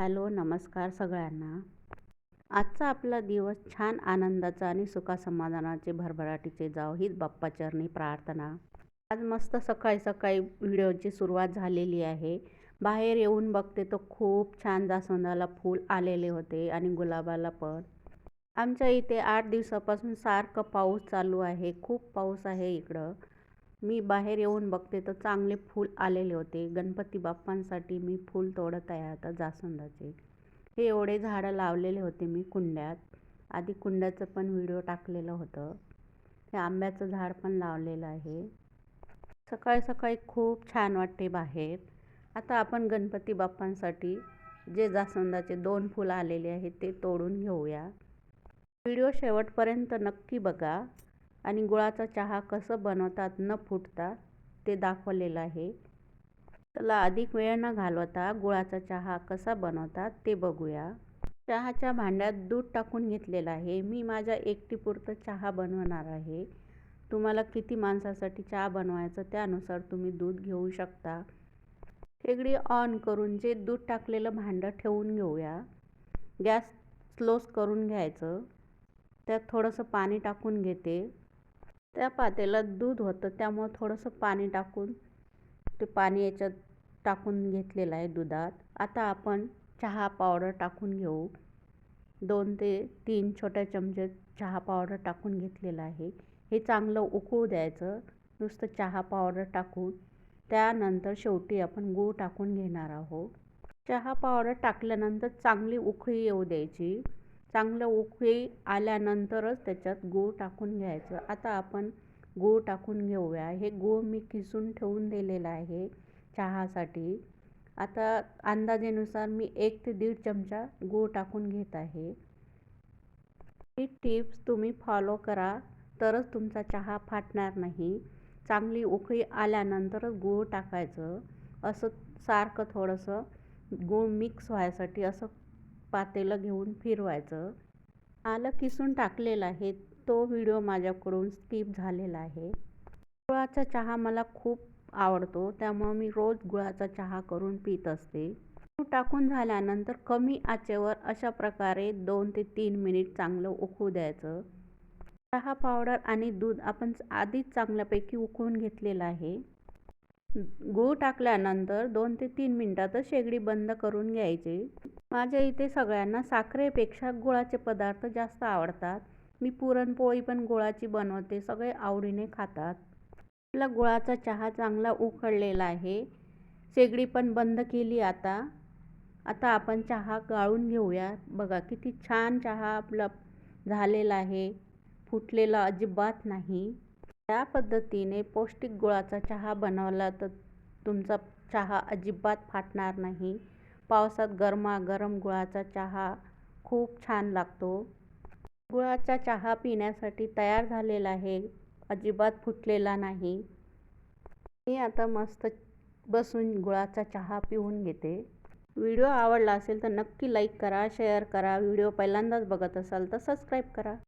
Hello नमस्कार सगळ्यांना. आजचा आपला दिवस छान आनंदाचा आणि सुखासमाधानाचे भरभराटीचे जाव हीच बाप्पाचरणी प्रार्थना. आज मस्त सकाळी सकाळी व्हिडिओची सुरुवात झालेली आहे. बाहेर येऊन बघते तर खूप छान जास्वंदाला फूल आलेले होते आणि गुलाबाला पण. आमच्या इथे आठ दिवसापासून सारखं पाऊस चालू आहे. खूप पाऊस आहे इकडं. मी बाहेर येऊन बघते तर चांगले फूल आलेले होते. गणपती बाप्पांसाठी मी फूल तोडत आहे आता जास्वंदाचे. हे एवढे झाडं लावलेले होते मी कुंड्यात. आधी कुंड्याचं पण व्हिडिओ टाकलेलं होतं. हे आंब्याचं झाड पण लावलेलं आहे. सकाळी सकाळी खूप छान वाटते बाहेर. आता आपण गणपती बाप्पांसाठी जे जास्वंदाचे दोन फुलं आलेले आहेत ते तोडून घेऊया. व्हिडिओ शेवटपर्यंत नक्की बघा. आणि गुळाचा चहा कसं बनवतात न फुटता ते दाखवलेलं आहे. चला अधिक वेळ न घालवता गुळाचा चहा कसा बनवतात ते बघूया. चहाच्या भांड्यात दूध टाकून घेतलेलं आहे. मी माझ्या एकटीपुरतं चहा बनवणार आहे. तुम्हाला किती माणसासाठी चहा बनवायचं त्यानुसार तुम्ही दूध घेऊ शकता. शेगडी ऑन करून जे दूध टाकलेलं भांडं ठेवून घेऊया. गॅस स्लोस करून घ्यायचं. त्यात थोडंसं पाणी टाकून घेते. त्या पातेल्यात दूध होतं त्यामुळं थोडंसं पाणी टाकून ते पाणी याच्यात टाकून घेतलेलं आहे दुधात. आता आपण चहा पावडर टाकून घेऊ. दोन ते तीन छोट्या चमचे चहा पावडर टाकून घेतलेलं आहे. हे चांगलं उकळू द्यायचं. नुसतं चहा पावडर टाकून त्यानंतर शेवटी आपण गूळ टाकून घेणार आहोत. चहा पावडर टाकल्यानंतर चांगली उकळी येऊ द्यायची. चांगलं उकळी आल्यानंतरच त्याच्यात गूळ टाकून घ्यायचं. आता आपण गूळ टाकून घेऊया. हे गूळ मी किसून ठेवून दिलेलं आहे चहासाठी. आता अंदाजेनुसार मी एक ते दीड चमचा गूळ टाकून घेत आहे. ही टिप्स तुम्ही फॉलो करा तरच तुमचा चहा फाटणार नाही. चांगली उकळी आल्यानंतरच गूळ टाकायचं. असं सारखं थोडंसं गूळ मिक्स व्हायसाठी असं पातेलं घेऊन फिरवायचं. आलं किसून टाकलेलं आहे. तो व्हिडिओ माझ्याकडून स्किप झालेला आहे. गुळाचा चहा मला खूप आवडतो. त्यामुळं मी रोज गुळाचा चहा करून पित असते. गूळ टाकून झाल्यानंतर कमी आचेवर अशा प्रकारे दोन ते तीन मिनिट चांगलं उकळू द्यायचं. चहा पावडर आणि दूध आपण आधीच चांगल्यापैकी उकळून घेतलेलं आहे. गूळ टाकल्यानंतर दोन ते तीन मिनटातच शेगडी बंद करून घ्यायची. माझ्या इथे सगळ्यांना साखरेपेक्षा गुळाचे पदार्थ जास्त आवडतात. मी पुरणपोळी पण गुळाची बनवते सगळे आवडीने खातात. आपला गुळाचा चहा चांगला उकळलेला आहे. शेगडी पण बंद केली आता. आता आपण चहा गाळून घेऊया. बघा किती छान चहा आपला झालेला आहे. फुटलेला अजिबात नाही. त्या पद्धतीने पौष्टिक गुळाचा चहा बनवला तर तुमचा चहा अजिबात फाटणार नाही. पावसात गरमागरम गुळाचा चहा खूप छान लागतो. गुळाचा चहा पिण्यासाठी तयार झालेला आहे अजिबात फुटलेला नाही. मी आता मस्त बसून गुळाचा चहा पिऊन घेते. व्हिडिओ आवडला असेल तर नक्की लाईक करा शेअर करा. व्हिडिओ पहिल्यांदाच बघत असाल तर सबस्क्राईब करा.